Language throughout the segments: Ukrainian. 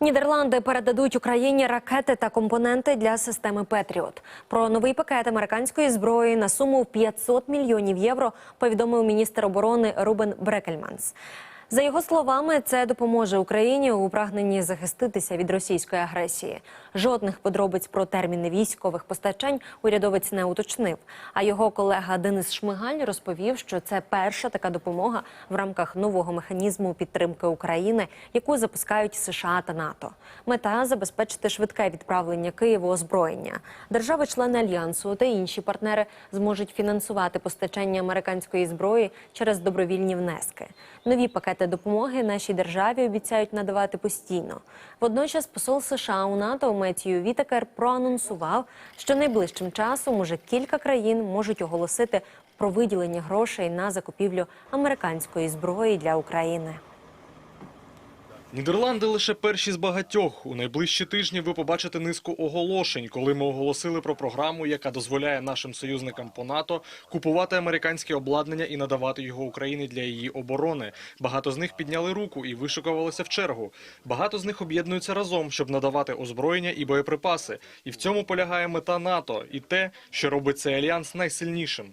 Нідерланди передадуть Україні ракети та компоненти для системи Петріот. Про новий пакет американської зброї на суму в 500 мільйонів євро повідомив міністр оборони Рубен Брекельманс. За його словами, це допоможе Україні у прагненні захиститися від російської агресії. Жодних подробиць про терміни військових постачань урядовець не уточнив. А його колега Денис Шмигаль розповів, що це перша така допомога в рамках нового механізму підтримки України, яку запускають США та НАТО. Мета забезпечити швидке відправлення Києву озброєння. Держави-члени альянсу та інші партнери зможуть фінансувати постачання американської зброї через добровільні внески. Нові пакети допомоги нашій державі обіцяють надавати постійно. Водночас посол США у НАТО Меттію Вітакер проанонсував, що найближчим часом уже кілька країн можуть оголосити про виділення грошей на закупівлю американської зброї для України. Нідерланди лише перші з багатьох. У найближчі тижні ви побачите низку оголошень, коли ми оголосили про програму, яка дозволяє нашим союзникам по НАТО купувати американське обладнання і надавати його Україні для її оборони. Багато з них підняли руку і вишикувалися в чергу. Багато з них об'єднуються разом, щоб надавати озброєння і боєприпаси. І в цьому полягає мета НАТО і те, що робить цей альянс найсильнішим.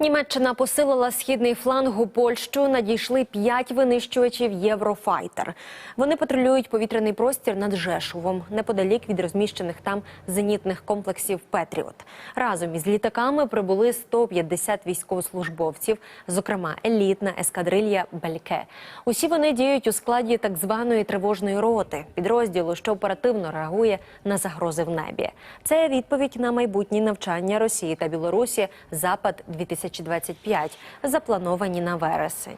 Німеччина посилила східний фланг у Польщу. Надійшли п'ять винищувачів Єврофайтер. Вони патрулюють повітряний простір над Жешувом, неподалік від розміщених там зенітних комплексів Петріот. Разом із літаками прибули 150 військовослужбовців, зокрема елітна ескадрилья Бельке. Усі вони діють у складі так званої тривожної роти, підрозділу, що оперативно реагує на загрози в небі. Це відповідь на майбутні навчання Росії та Білорусі Запад 2025 заплановані на вересень.